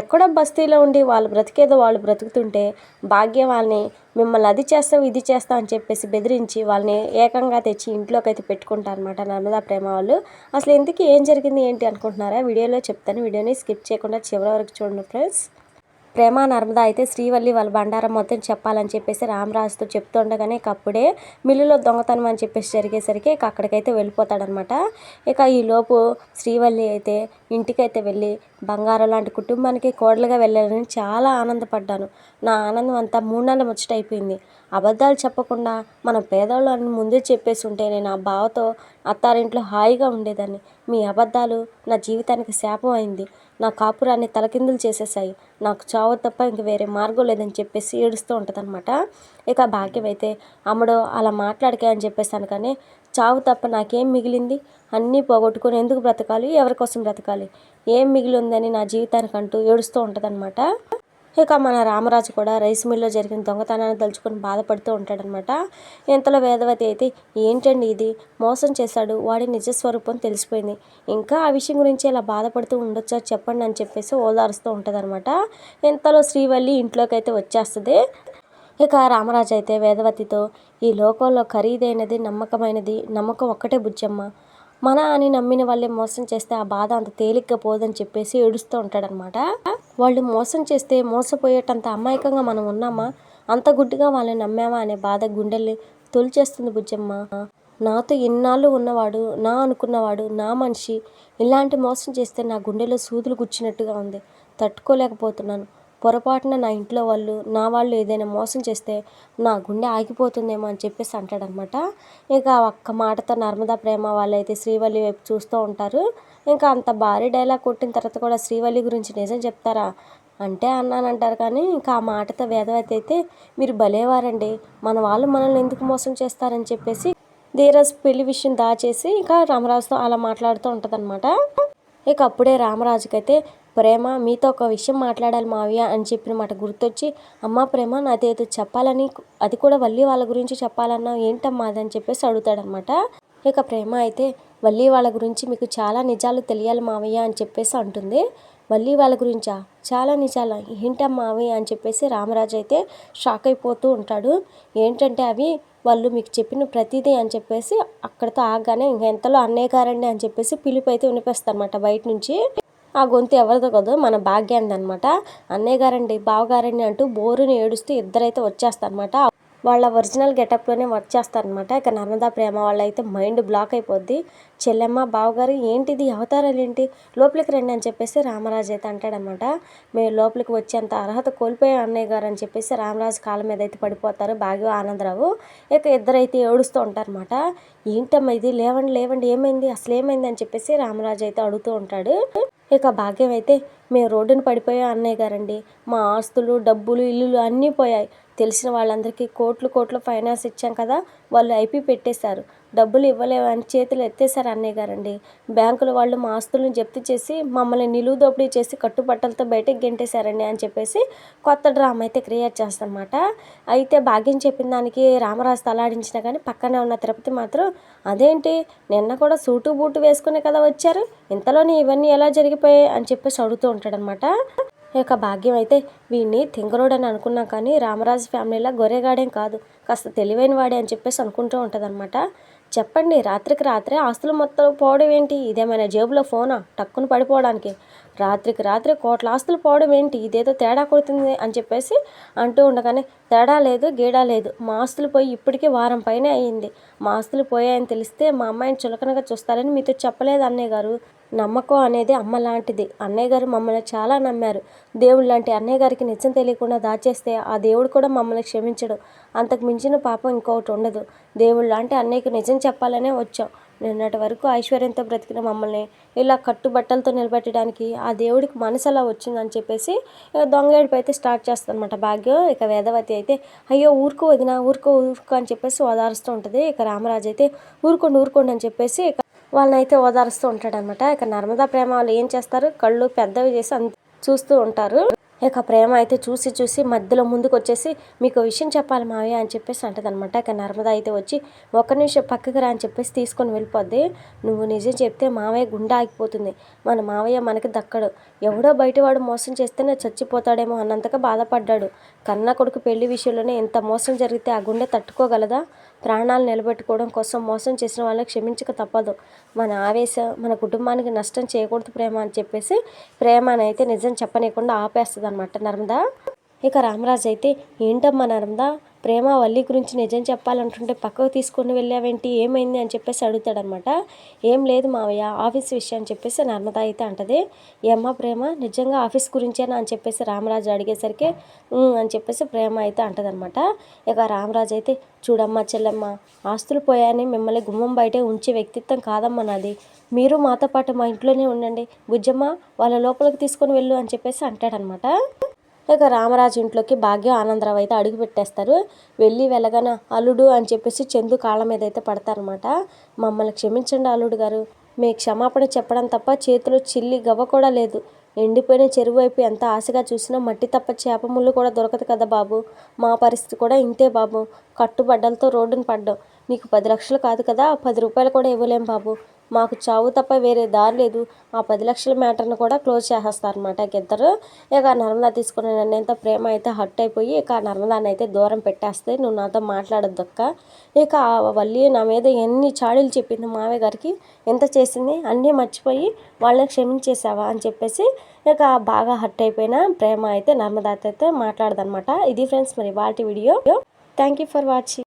ఎక్కడో బస్తీలో ఉండి వాళ్ళు బ్రతికేదో వాళ్ళు బ్రతుకుతుంటే భాగ్య వాళ్ళని మిమ్మల్ని అది చేస్తాం ఇది చేస్తాం అని చెప్పేసి బెదిరించి వాళ్ళని ఏకంగా తెచ్చి ఇంట్లోకి అయితే పెట్టుకుంటారు అనమాట నర్మదా ప్రేమ వాళ్ళు. అసలు ఎందుకు ఏం జరిగింది ఏంటి అనుకుంటున్నారా? వీడియోలో చెప్తాను. వీడియోని స్కిప్ చేయకుండా చివరి వరకు చూడండి ఫ్రెండ్స్. ప్రేమ నర్మద అయితే శ్రీవల్లి వాళ్ళ బండారం మొత్తం చెప్పాలని చెప్పేసి రామరాజుతో చెప్తుండగానే ఇక అప్పుడే మిల్లులో దొంగతనం అని చెప్పేసి జరిగేసరికి ఇక అక్కడికైతే వెళ్ళిపోతాడనమాట. ఇక ఈ లోపు శ్రీవల్లి అయితే ఇంటికైతే వెళ్ళి బంగారం లాంటి కుటుంబానికి కోడలుగా వెళ్ళాలని చాలా ఆనందపడ్డాను. నా ఆనందం అంతా మూడు నెలల ముచ్చట అయిపోయింది. అబద్ధాలు చెప్పకుండా మన పేదవాళ్ళు అని ముందే చెప్పేసి ఉంటే నేను ఆ బావతో అత్తారింట్లో హాయిగా ఉండేదాన్ని. మీ అబద్ధాలు నా జీవితానికి శాపం అయింది. నా కాపురాన్ని తలకిందులు చేసేసాయి నాకు చావు తప్ప ఇంక వేరే మార్గం లేదని చెప్పేసి ఏడుస్తూ ఉంటుందన్నమాట. ఇక భాగ్యం అయితే అమ్మడు అలా మాట్లాడకే అని చెప్పేసాను కానీ చావు తప్ప నాకేం మిగిలింది? అన్నీ పోగొట్టుకొని ఎందుకు బ్రతకాలి? ఎవరి కోసం బ్రతకాలి? ఏం మిగిలి ఉందని నా జీవితానికంటూ ఏడుస్తూ ఉంటుందన్నమాట. ఇక మన రామరాజు కూడా రైస్ మిల్లో జరిగిన దొంగతనాన్ని తలుచుకొని బాధపడుతూ ఉంటాడనమాట. ఇంతలో వేదవతి అయితే ఏంటండి ఇది? మోసం చేశాడు. వాడి నిజస్వరూపం తెలిసిపోయింది. ఇంకా ఆ విషయం గురించి ఇలా బాధపడుతూ ఉండొచ్చా చెప్పండి అని చెప్పేసి ఓదారుస్తూ ఉంటుందన్నమాట ఇంతలో శ్రీవల్లి ఇంట్లోకి అయితే వచ్చేస్తుంది. ఇక రామరాజు అయితే వేదవతితో ఈ లోకంలో ఖరీదైనది నమ్మకమైనది నమ్మకం ఒక్కటే బుజ్జమ్మ. మన అని నమ్మిన వాళ్ళే మోసం చేస్తే ఆ బాధ అంత తేలిగ్గా పోదని చెప్పేసి ఏడుస్తూ ఉంటాడనమాట. వాళ్ళు మోసం చేస్తే మోసపోయేటంత అమాయకంగా మనం ఉన్నామా? అంత గుడ్డిగా వాళ్ళని నమ్మామా అనే బాధ గుండెల్ని తొలిచేస్తుంది బుజ్జమ్మ. నాతో ఇన్నాళ్ళు ఉన్నవాడు నా అనుకున్నవాడు నా మనిషి ఇలాంటి మోసం చేస్తే నా గుండెలో సూదులు గుచ్చినట్టుగా ఉంది. తట్టుకోలేకపోతున్నాను. పొరపాటున నా ఇంట్లో వాళ్ళు నా వాళ్ళు ఏదైనా మోసం చేస్తే నా గుండె ఆగిపోతుందేమో అని చెప్పేసి అంటాడనమాట. ఇంకా ఒక్క మాటతో నర్మదా ప్రేమ వాళ్ళైతే శ్రీవల్లి వైపు చూస్తూ ఉంటారు. ఇంకా అంత భారీ డైలాగ్ కొట్టిన తర్వాత కూడా శ్రీవల్లి గురించి నిజం చెప్తారా? అంటే అన్నానంటారు కానీ ఇంకా ఆ మాటతో వేదవతి అయితే మీరు భలేవారండి. మన వాళ్ళు మనల్ని ఎందుకు మోసం చేస్తారని చెప్పేసి ధీరజ్ పెళ్ళి విషయం దాచేసి ఇంకా రామరాజుతో అలా మాట్లాడుతూ ఉంటుందన్నమాట. ఇక అప్పుడే రామరాజుకైతే ప్రేమ మీతో ఒక విషయం మాట్లాడాలి మావయ్య అని చెప్పిన మాట గుర్తొచ్చి అమ్మ ప్రేమ నాదేదో చెప్పాలని అది కూడా వల్లి వాళ్ళ గురించి చెప్పాలన్నా ఏంటమ్మా అది అని చెప్పేసి అడుగుతాడనమాట. ఇక ప్రేమ అయితే వల్లి వాళ్ళ గురించి మీకు చాలా నిజాలు తెలియాలి మావయ్య అని చెప్పేసి అంటుంది. మళ్ళీ వాళ్ళ గురించా? చాలా నిజాలా. ఏంటమ్మా అవి అని చెప్పేసి రామరాజు అయితే షాక్ అయిపోతూ ఉంటాడు. ఏంటంటే అవి వాళ్ళు మీకు చెప్పిన ప్రతిదీ అని చెప్పేసి అక్కడితో ఆగానే ఇంకెంతలో అన్నయ్య గారండి అని చెప్పేసి పిలుపు అయితే వినిపిస్తారనమాట బయట నుంచి. ఆ గొంతు ఎవరిదో కాదు మన భాగ్యాంది అనమాట అన్నయ్య గారండి బావగారండి అంటూ బోరుని ఏడుస్తూ ఇద్దరైతే వచ్చేస్తారనమాట వాళ్ళ ఒరిజినల్ గెటప్లోనే వచ్చేస్తారనమాట ఇక నర్మదా ప్రేమ వాళ్ళైతే మైండ్ బ్లాక్ అయిపోద్ది. చెల్లెమ్మ బావగారు ఏంటిది? అవతారాలు ఏంటి లోపలికి రండి అని చెప్పేసి రామరాజు అయితే అంటాడనమాట మేము లోపలికి వచ్చేంత అర్హత కోల్పోయే అన్నయ్య గారు అని చెప్పేసి రామరాజు కాళ్ళ మీద అయితే పడిపోతారు బాగా ఆనందరావు. ఇక ఇద్దరైతే ఏడుస్తూ ఉంటారనమాట ఏంటమ్మా ఇది? లేవండి లేవండి ఏమైంది? అసలు ఏమైంది? అని చెప్పేసి రామరాజు అయితే అడుగుతూ ఉంటాడు. ఇక భాగ్యం అయితే మేము రోడ్డున పడిపోయా అన్నయ్య గారండి. మా ఆస్తులు డబ్బులు ఇల్లులు అన్నీ పోయాయి. తెలిసిన వాళ్ళందరికీ కోట్లు కోట్లు ఫైనాన్స్ ఇచ్చాం కదా వాళ్ళు ఐపీ పెట్టేశారు. డబ్బులు ఇవ్వలేవని చేతులు ఎత్తేసారు అన్నయ్య గారండి. బ్యాంకుల వాళ్ళు మా ఆస్తులను జప్తు చేసి మమ్మల్ని నిలువు దోపిడీ చేసి కట్టుబట్టలతో బయటకు గెంటేశారండి అని చెప్పేసి కొత్త డ్రామా అయితే క్రియేట్ చేస్తానమాట అయితే భాగ్యం చెప్పిన దానికి రామరాజు తలాడించినా కానీ పక్కనే ఉన్న తిరుపతి మాత్రం అదేంటి నిన్న కూడా సూటు బూటు వేసుకునే కదా వచ్చారు ఇంతలోనే ఇవన్నీ ఎలా జరిగిపోయాయి అని చెప్పేసి అడుగుతూ ఉంటాడనమాట యొక్క భాగ్యం అయితే వీడిని తింగరోడు అని అనుకున్నా కానీ రామరాజు ఫ్యామిలీలో గొర్రెగాడేం కాదు. కాస్త తెలివైన వాడే అని చెప్పేసి అనుకుంటూ ఉంటుందన్నమాట. చెప్పండి రాత్రికి రాత్రే ఆస్తులు మొత్తం పోవడం ఏంటి? ఇదేమైనా జేబులో ఫోనా? టక్కున పడిపోవడానికి. రాత్రికి రాత్రి కోట్ల ఆస్తులు పోవడం ఏంటి? ఇదేదో తేడా కొడుతుంది అని చెప్పేసి అంటూ ఉండగానే తేడా లేదు గేడా లేదు. మా ఆస్తులు పోయి ఇప్పటికే వారం పైనే అయ్యింది మా ఆస్తులు పోయాయని తెలిస్తే మా అమ్మాయిని చులకనగా చూస్తారని మీతో చెప్పలేదు అన్నయ్య గారు. నమ్మకం అనేది అమ్మ లాంటిది. అన్నయ్య గారు మమ్మల్ని చాలా నమ్మారు. దేవుడు లాంటి అన్నయ్య గారికి నిజం తెలియకుండా దాచేస్తే ఆ దేవుడు కూడా మమ్మల్ని క్షమించడు. అంతకు మించిన పాపం ఇంకొకటి ఉండదు. దేవుడు లాంటి అన్నయ్యకి నిజం చెప్పాలనే వచ్చాం. నిన్నటి వరకు ఐశ్వర్యంతో బ్రతికిన మమ్మల్ని ఇలా కట్టుబట్టలతో నిలబెట్టడానికి ఆ దేవుడికి మనసు అలా వచ్చిందని చెప్పేసి ఇక దొంగ ఏడుపు అయితే స్టార్ట్ చేస్తుందన్నమాట. భాగ్యం ఇక వేదవతి అయితే అయ్యో ఊరుకో వదిన ఊరుకో ఊరుకో అని చెప్పేసి ఓదారుస్తూ ఉంటుంది. ఇక రామరాజు అయితే ఊరుకోండి ఊరుకోండి అని చెప్పేసి వాళ్ళనైతే వాళ్ళని అయితే ఓదారుస్తూ ఉంటాడనమాట. ఇక నర్మదా ప్రేమ వాళ్ళు ఏం చేస్తారు? కళ్ళు పెద్దవి చేసి అంత చూస్తూ ఉంటారు. ఇక ప్రేమ అయితే చూసి చూసి మధ్యలో ముందుకు వచ్చేసి మీకు విషయం చెప్పాలి మావయ్య అని చెప్పేసి అంటదనమాట. ఇక నర్మద అయితే వచ్చి ఒక్క నిమిషం పక్కకి రా అని చెప్పేసి తీసుకొని వెళ్ళిపోద్ది. నువ్వు నిజం చెప్తే మావయ్య గుండె ఆగిపోతుంది. మన మావయ్య మనకి దక్కడు. ఎవడో బయటవాడు మోసం చేస్తేనే చచ్చిపోతాడేమో అన్నంతగా బాధపడ్డాడు. కన్న కొడుకు పెళ్ళి విషయంలోనే ఇంత మోసం జరిగితే ఆ గుండె తట్టుకోగలదా? ప్రాణాలు నిలబెట్టుకోవడం కోసం మోసం చేసిన వాళ్ళని క్షమించక తప్పదు. మన ఆవేశం మన కుటుంబానికి నష్టం చేయకూడదు ప్రేమ అని చెప్పేసి ప్రేమని అయితే నిజం చెప్పనీయకుండా ఆపేస్తుంది అనమాట నర్మదా. ఇక రామరాజు అయితే ఏంటమ్మా నర్మదా? ప్రేమ వల్లి గురించి నిజం చెప్పాలంటుంటే పక్కకు తీసుకొని వెళ్ళావేంటి? ఏమైంది? అని చెప్పేసి అడుగుతాడనమాట. ఏం లేదు మావయ్య ఆఫీస్ విషయం అని చెప్పేసి నర్మద అయితే అంటది. ఏమ్మా ప్రేమ నిజంగా ఆఫీస్ గురించేనా? అని చెప్పేసి రామరాజు అడిగేసరికి అని చెప్పేసి ప్రేమ అయితే అంటదనమాట. ఇక రామరాజు అయితే చూడమ్మా చెల్లమ్మ ఆస్తులు పోయాయని మిమ్మల్ని గుమ్మం బయటే ఉంచే వ్యక్తిత్వం కాదమ్మా నాది. మీరు మాతో పాటు మా ఇంట్లోనే ఉండండి. బుజ్జమ్మ వాళ్ళ లోపలికి తీసుకొని వెళ్ళు అని చెప్పేసి అంటాడనమాట. ఇక రామరాజు ఇంట్లోకి భాగ్యం ఆనందరావు అయితే అడుగు పెట్టేస్తారు. వెళ్ళి వెళ్ళగాన అల్లుడు అని చెప్పేసి చందు కాళ్ళ మీద అయితే పడతారనమాట మమ్మల్ని క్షమించండి అల్లుడు గారు. మీ క్షమాపణ చెప్పడం తప్ప చేతిలో చిల్లి గవ్వ కూడా లేదు. ఎండిపోయిన చెరువు వైపు ఎంత ఆశగా చూసినా మట్టి తప్ప చేప ముళ్ళు కూడా దొరకదు కదా బాబు. మా పరిస్థితి కూడా ఇంతే బాబు. కట్టుబడ్డలతో రోడ్డును పడ్డాం. నీకు పది లక్షలు కాదు కదా పది రూపాయలు కూడా ఇవ్వలేం బాబు. మాకు చావు తప్ప వేరే దారి లేదు. ఆ పది లక్షల మ్యాటర్ని కూడా క్లోజ్ చేసేస్తారనమాట ఇద్దరు. ఇక నర్మదా తీసుకున్న ఎంత ప్రేమ అయితే హట్ అయిపోయి ఇక నర్మదాని అయితే దూరం పెట్టేస్తే నువ్వు నాతో మాట్లాడద్దుక్క ఇక వల్లి నా మీద ఎన్ని చాడీలు చెప్పింది మావే గారికి ఎంత చేసింది అన్నీ మర్చిపోయి వాళ్ళని క్షమించేసావా అని చెప్పేసి ఇక బాగా హట్ అయిపోయిన ప్రేమ అయితే నర్మదాతో అయితే మాట్లాడదనమాట ఇది ఫ్రెండ్స్ మరి వాటి video. Thank you for watching